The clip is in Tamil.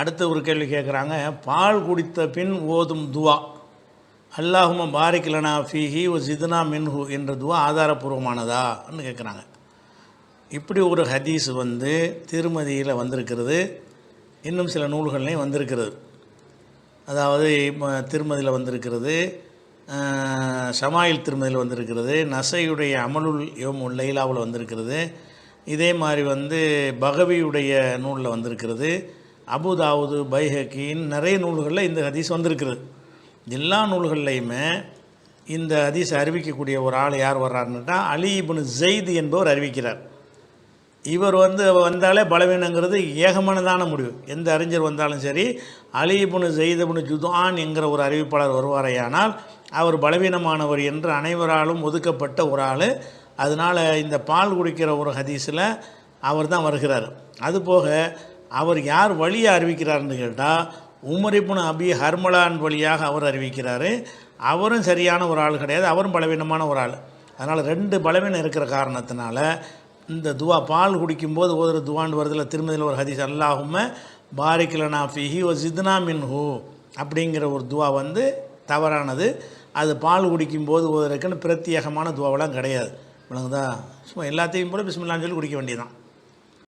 அடுத்த ஒரு கேள்வி கேட்குறாங்க பால் குடித்த பின் ஓதும் துவா. அல்லாஹும பாரிக்லனா ஃபீஹி ஒ ஜிதுனா மின்ஹு என்ற துவா ஆதாரபூர்வமானதான்னு கேட்குறாங்க. இப்படி ஒரு ஹதீஸ் வந்து திருமதியில் வந்திருக்கிறது. இன்னும் சில நூல்கள்லையும் வந்திருக்கிறது. அதாவது இப்போ திருமதியில் வந்திருக்கிறது சமாயில் ஷமாயில் திருமதியில் வந்திருக்கிறது நசையுடைய அமலுல் யோம் லைலாவில் வந்திருக்கிறது. இதே மாதிரி வந்து பகவியுடைய நூலில் வந்திருக்கிறது. அபுதாவுது பைஹக்கின்னு நிறைய நூல்களில் இந்த ஹதீஸ் வந்திருக்கிறது. எல்லா நூல்கள்லையுமே இந்த ஹதீஸ் அறிவிக்கக்கூடிய ஒரு ஆள் யார் வர்றாருன்னுட்டா அலி இப்னு ஜெயித் என்பவர் அறிவிக்கிறார். இவர் வந்து வந்தாலே பலவீனங்கிறது ஏகமானதான முடிவு. எந்த அறிஞர் வந்தாலும் சரி அலிபுனு ஜெயிதபுனு ஜுதான் என்கிற ஒரு அறிவிப்பாளர் வருவாரையானால் அவர் பலவீனமானவர் என்று அனைவராலும் ஒதுக்கப்பட்ட ஒரு ஆள். அதனால் இந்த பால் குடிக்கிற ஒரு ஹதீஸில் அவர் தான் வருகிறார். அதுபோக அவர் யார் வழியை அறிவிக்கிறார்னு கேட்டால் உமரிப்புன அபி ஹர்மலான் வழியாக அவர் அறிவிக்கிறார். அவரும் சரியான ஒரு ஆள் கிடையாது அவரும் பலவீனமான ஒரு ஆள். அதனால் ரெண்டு பலவீனம் இருக்கிற காரணத்தினால இந்த துவா பால் குடிக்கும்போது ஓதுற துவாண்டு வருதில் திருமதியில் ஒரு ஹதீஸ் அல்லாஹும பாரிக்கலனா ஃபிஹி ஓ ஜித்னா மின்ஹு அப்படிங்கிற ஒரு துவா வந்து தவறானது. அது பால் குடிக்கும்போது ஓதுறதுக்குன்னு பிரத்யேகமான துவாவெல்லாம் கிடையாது. விளங்குதா? சும்மா எல்லாத்தையும் போல பிஸ்மில்லான்னு சொல்லி குடிக்க வேண்டியதுதான்.